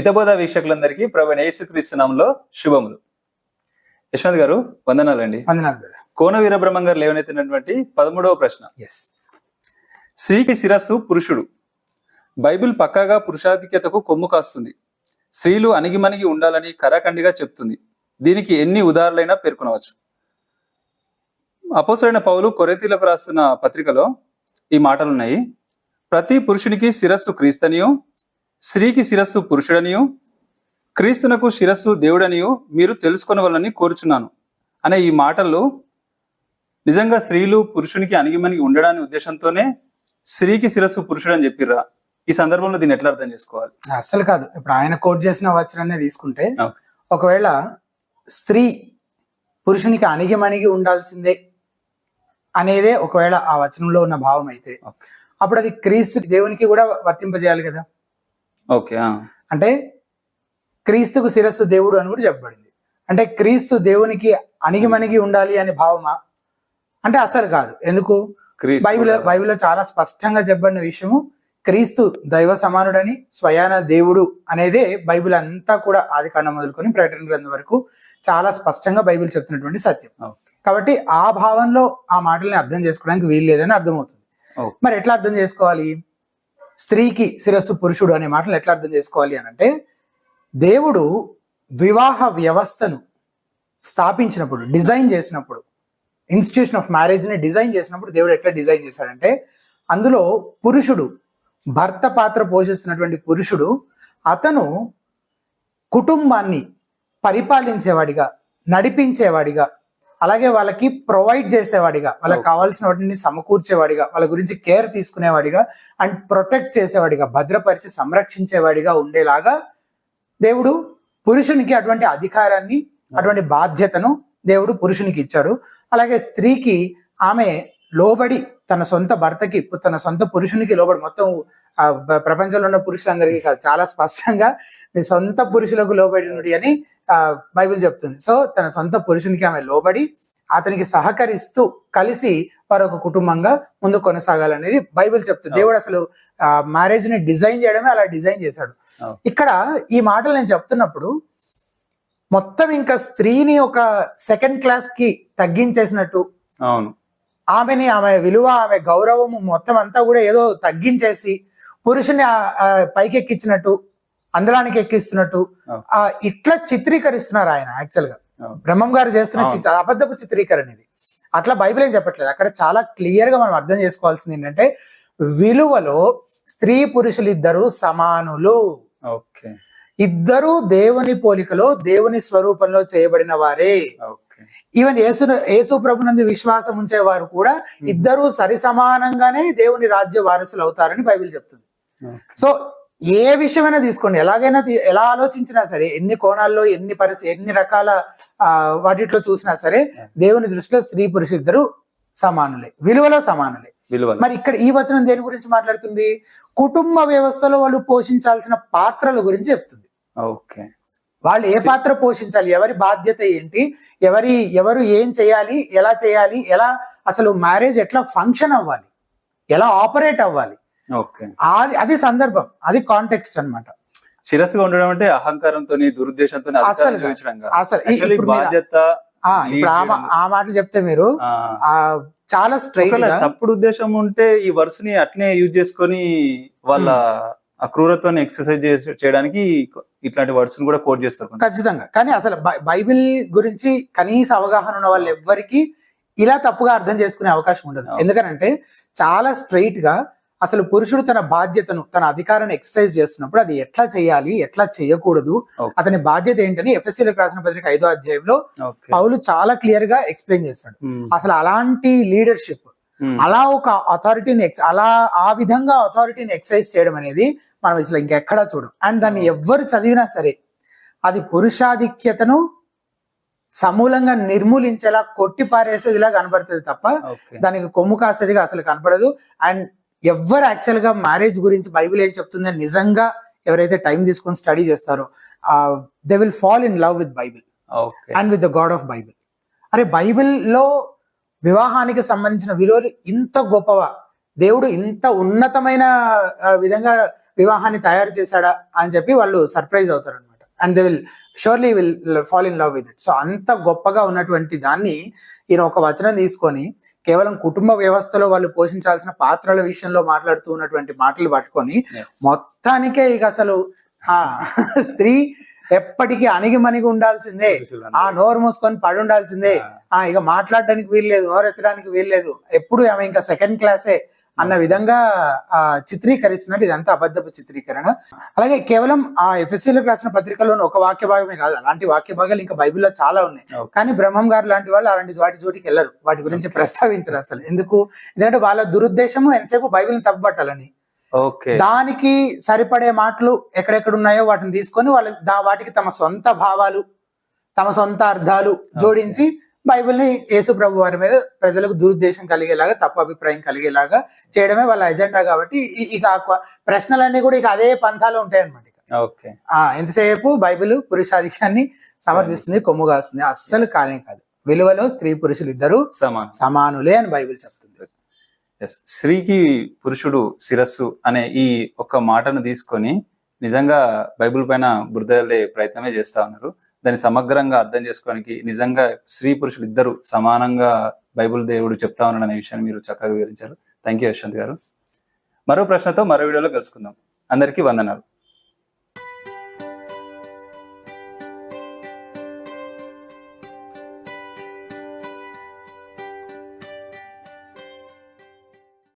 హితబోధ వీక్షకులందరికీ ప్రభు యేసుక్రీస్తునామంలో శుభములు. యశ్వంత్ గారు వందనాలండి. కోన వీరబ్రహ్మం గారు లేవనెత్తినటువంటి పదమూడవ ప్రశ్న. స్త్రీకి శిరస్సు పురుషుడు. బైబిల్ పక్కాగా పురుషాధిక్యతకు కొమ్ము కాస్తుంది. స్త్రీలు అణిగిమణిగి ఉండాలని కరాఖండిగా చెప్తుంది. దీనికి ఎన్ని ఉదాహరణలైనా పేర్కొనవచ్చు. అపోసరైన పౌలు కొరెతీలకు రాస్తున్న పత్రికలో ఈ మాటలున్నాయి. ప్రతి పురుషునికి శిరస్సు క్రీస్తనియు స్త్రీకి శిరస్సు పురుషుడనియు క్రీస్తునకు శిరస్సు దేవుడనియు మీరు తెలుసుకొనవలని కోరుచున్నాను. అనే ఈ మాటలు నిజంగా స్త్రీలు పురుషునికి అణిగిమణిగి ఉండడాని ఉద్దేశంతోనే స్త్రీకి శిరస్సు పురుషుడు అని చెప్పిర్రా. ఈ సందర్భంలో దీన్ని ఎట్లా అర్థం చేసుకోవాలి? అస్సలు కాదు. ఇప్పుడు ఆయన కోట్ చేసిన వచనాన్ని తీసుకుంటే. ఒకవేళ స్త్రీ పురుషునికి అణిగిమణిగి ఉండాల్సిందే అనేదే ఒకవేళ ఆ వచనంలో ఉన్న భావం అయితే. అప్పుడు అది క్రీస్తు దేవునికి కూడా వర్తింపజేయాలి కదా? ఓకే. అంటే క్రీస్తుకు శిరస్సు దేవుడు అని కూడా చెప్పబడింది. అంటే క్రీస్తు దేవునికి అణిగిమణిగి ఉండాలి అనే భావమా? అంటే అసలు కాదు. ఎందుకు? బైబిల్ బైబిల్లో చాలా స్పష్టంగా చెప్పబడిన విషయము క్రీస్తు దైవ సమానుడని స్వయాన దేవుడు అనేదే బైబిల్ అంతా కూడా ఆది కాండం మొదలుకొని ప్రకటన గ్రంథం వరకు చాలా స్పష్టంగా బైబిల్ చెప్తున్నటువంటి సత్యం. కాబట్టి ఆ భావంలో ఆ మాటల్ని అర్థం చేసుకోవడానికి వీలు లేదని అర్థమవుతుంది. మరి ఎట్లా అర్థం చేసుకోవాలి? స్త్రీకి శిరస్సు పురుషుడు అనే మాటలు ఎట్లా అర్థం చేసుకోవాలి అని అంటే దేవుడు వివాహ వ్యవస్థను స్థాపించినప్పుడు డిజైన్ చేసినప్పుడు ఇన్స్టిట్యూషన్ ఆఫ్ మ్యారేజ్ని డిజైన్ చేసినప్పుడు దేవుడు ఎట్లా డిజైన్ చేశాడంటే అందులో పురుషుడు భర్త పాత్ర పోషిస్తున్నటువంటి పురుషుడు అతను కుటుంబాన్ని పరిపాలించేవాడిగా నడిపించేవాడిగా అలాగే వాళ్ళకి ప్రొవైడ్ చేసేవాడిగా వాళ్ళకి. కావాల్సిన వాటిని సమకూర్చేవాడిగా వాళ్ళ గురించి కేర్ తీసుకునేవాడిగా అండ్ ప్రొటెక్ట్ చేసేవాడిగా భద్రపరిచి సంరక్షించేవాడిగా ఉండేలాగా దేవుడు పురుషునికి అటువంటి అధికారాన్ని అటువంటి బాధ్యతను దేవుడు పురుషునికి ఇచ్చాడు అలాగే స్త్రీకి ఆమె లోబడి తన సొంత భర్తకి తన సొంత పురుషునికి లోబడి మొత్తం ప్రపంచంలో ఉన్న పురుషులందరికీ కాదు చాలా స్పష్టంగా మీ సొంత పురుషులకు లోబడి అని బైబిల్ చెప్తుంది. సో తన సొంత పురుషునికి ఆమె లోబడి అతనికి సహకరిస్తూ కలిసి వారు ఒక కుటుంబంగా ముందు కొనసాగాలనేది బైబిల్ చెప్తుంది. దేవుడు అసలు మ్యారేజ్ని డిజైన్ చేయడమే అలా డిజైన్ చేశాడు. ఇక్కడ ఈ మాటలు నేను చెప్తున్నప్పుడు మొత్తం ఇంకా స్త్రీని ఒక సెకండ్ క్లాస్కి తగ్గించేసినట్టు అవును. ఆమెని ఆమె విలువ ఆమె గౌరవము మొత్తం అంతా కూడా ఏదో తగ్గించేసి పురుషుని పైకెక్కించినట్టు అందరానికి ఎక్కిస్తున్నట్టు. ఇట్లా చిత్రీకరిస్తున్నారు ఆయన యాక్చువల్గా. బ్రహ్మం గారు చేస్తున్న. చిత్ర అబద్ధపు చిత్రీకరణ ఇది. అట్లా బైబిల్ ఏం చెప్పట్లేదు. అక్కడ చాలా క్లియర్గా మనం అర్థం చేసుకోవాల్సింది ఏంటంటే విలువలో స్త్రీ పురుషులు ఇద్దరు సమానులు. ఇద్దరు దేవుని పోలికలో దేవుని స్వరూపంలో చేయబడిన వారే. ఈవెన్ యేసు యేసు ప్రభునందు విశ్వాసం ఉంచే వారు కూడా ఇద్దరు సరి సమానంగానే దేవుని రాజ్య వారసులు అవుతారని బైబిల్ చెప్తుంది. సో ఏ విషయమైనా తీసుకోండి. ఎలాగైనా ఎలా ఆలోచించినా సరే ఎన్ని కోణాల్లో ఎన్ని పరిస్థితి ఎన్ని రకాల ఆ, వాటిట్లో చూసినా సరే దేవుని దృష్టిలో స్త్రీ పురుషులు ఇద్దరు సమానులే. విలువలో సమానులే. విలువ మరి ఇక్కడ ఈ వచనం దేని గురించి మాట్లాడుతుంది? కుటుంబ వ్యవస్థలో వాళ్ళు పోషించాల్సిన పాత్రల గురించి చెప్తుంది. ఓకే. వాళ్ళు ఏ పాత్ర పోషించాలి? ఎవరి బాధ్యత ఏంటి? ఎవరి ఎవరు ఏం చేయాలి? ఎలా చేయాలి? ఎలా అసలు మ్యారేజ్ ఎట్లా ఫంక్షన్ అవ్వాలి? ఎలా ఆపరేట్ అవ్వాలి? అది అది సందర్భం. అది కాంటెక్స్ట్ అన్నమాట. శిరస్సుగా ఉండడం అంటే అహంకారంతో దురుద్దేశంతో అసలు అసలు బాధ్యత ఆ, ఇప్పుడు ఆ మాటలు చెప్తే మీరు చాలా స్ట్రైట్ తప్పుడు ఉద్దేశం ఉంటే ఈ వర్స్ని అట్నే యూజ్ చేసుకొని వాళ్ళ ఆ క్రూరత్వాన్ని ఎక్సర్సైజ్ చేయడానికి ఇట్లాంటి వర్డ్స్ కూడా కోట్ చేస్తారు. ఖచ్చితంగా. కానీ అసలు బైబిల్ గురించి కనీస అవగాహన ఉన్న వాళ్ళు ఎవ్వరికి ఇలా తప్పుగా అర్థం చేసుకునే అవకాశం ఉండదు. ఎందుకనంటే చాలా స్ట్రైట్గా అసలు పురుషుడు తన బాధ్యతను తన అధికారాన్ని ఎక్సర్సైజ్ చేస్తున్నప్పుడు అది ఎట్లా చేయాలి ఎట్లా చేయకూడదు. అతని బాధ్యత ఏంటని ఎఫ్ఎస్సీలకు రాసిన పత్రిక ఐదో అధ్యాయంలో పౌలు చాలా క్లియర్గా ఎక్స్ప్లెయిన్ చేస్తాడు. అసలు అలాంటి లీడర్షిప్ అలా ఒక అథారిటీని అలా ఆ విధంగా అథారిటీని ఎక్సైజ్ చేయడం అనేది మనం అసలు ఇంకెక్కడా చూడం. అండ్ దాన్ని ఎవ్వరు చదివినా సరే అది పురుషాధిక్యతను సమూలంగా నిర్మూలించేలా కొట్టి పారేసేదిలా కనబడుతుంది తప్ప దానికి కొమ్ము కాసేదిగా అసలు కనపడదు. అండ్ ఎవ్వరు యాక్చువల్గా మ్యారేజ్ గురించి బైబిల్ ఏం చెప్తుందని నిజంగా ఎవరైతే టైం తీసుకొని స్టడీ చేస్తారో they will fall in love with Bible. And with the God of Bible. అరే బైబిల్లో వివాహానికి సంబంధించిన విలువలు ఇంత గొప్పవా? దేవుడు ఇంత ఉన్నతమైన విధంగా వివాహాన్ని తయారు చేశాడా అని చెప్పి వాళ్ళు సర్ప్రైజ్ అవుతారు అనమాట and they will surely will fall in love with it so అంత గొప్పగా ఉన్నటువంటి దాన్ని ఈయన ఒక వచనం తీసుకొని కేవలం కుటుంబ వ్యవస్థలో వాళ్ళు పోషించాల్సిన పాత్రల విషయంలో మాట్లాడుతూ ఉన్నటువంటి మాటలు పట్టుకొని. మొత్తానికే ఇక అసలు ఆ స్త్రీ ఎప్పటికీ అణిగి మణిగి ఉండాల్సిందే. ఆ నోరు మూసుకొని పడి ఉండాల్సిందే. ఆ. ఇక మాట్లాడడానికి వీల్లేదు నోరెత్తడానికి వీల్లేదు ఎప్పుడు ఆమె ఇంకా సెకండ్ క్లాసే అన్న విధంగా ఆ చిత్రీకరిస్తున్నట్టు ఇదంతా అబద్ధపు చిత్రీకరణ. అలాగే కేవలం ఆ ఎఫ్ఎస్సీలకు రాసిన పత్రికలోని ఒక వాక్య భాగమే కాదు అలాంటి వాక్య భాగాలు ఇంకా బైబిల్లో చాలా ఉన్నాయి. కానీ బ్రహ్మం గారు లాంటి వాళ్ళు అలాంటి వాటి చోటికి వెళ్ళరు. వాటి గురించి ప్రస్తావించరు అసలు. ఎందుకు? ఎందుకంటే వాళ్ళ దురుద్దేశము ఎంతసేపు బైబిల్ని తప్పుపట్టాలని. ఓకే దానికి సరిపడే మాటలు ఎక్కడెక్కడ ఉన్నాయో వాటిని తీసుకొని వాళ్ళ వాటికి తమ సొంత భావాలు తమ సొంత అర్థాలు జోడించి బైబిల్ని యేసు ప్రభు వారి మీద ప్రజలకు దురుద్దేశం కలిగేలాగా తప్పు అభిప్రాయం కలిగేలాగా చేయడమే వాళ్ళ ఎజెండా కాబట్టి ఇక ప్రశ్నలన్నీ కూడా ఇక అదే పంథాలో ఉంటాయి అనమాట ఓకే. ఆ ఎంతసేపు బైబిల్ పురుషాధిక్యాన్ని సమర్థిస్తుంది కొమ్ము కాస్తుంది అస్సలు కానే కాదు. విలువలో స్త్రీ పురుషులు ఇద్దరు సమాన్. సమానులే అని బైబిల్ చెప్తుంది. ఎస్ స్త్రీకి పురుషుడు శిరస్సు అనే ఈ ఒక్క మాటను తీసుకొని నిజంగా బైబిల్ పైన బురదలే ప్రయత్నమే చేస్తా ఉన్నారు. దాన్ని సమగ్రంగా అర్థం చేసుకోవడానికి నిజంగా స్త్రీ పురుషులు ఇద్దరు సమానంగా బైబిల్ దేవుడు చెప్తా ఉన్నాడు అనే విషయాన్ని మీరు చక్కగా వివరించారు. థ్యాంక్ యూ యశ్వంత్ గారు. మరో ప్రశ్నతో మరో వీడియోలో కలుసుకుందాం. అందరికీ వందనాలు.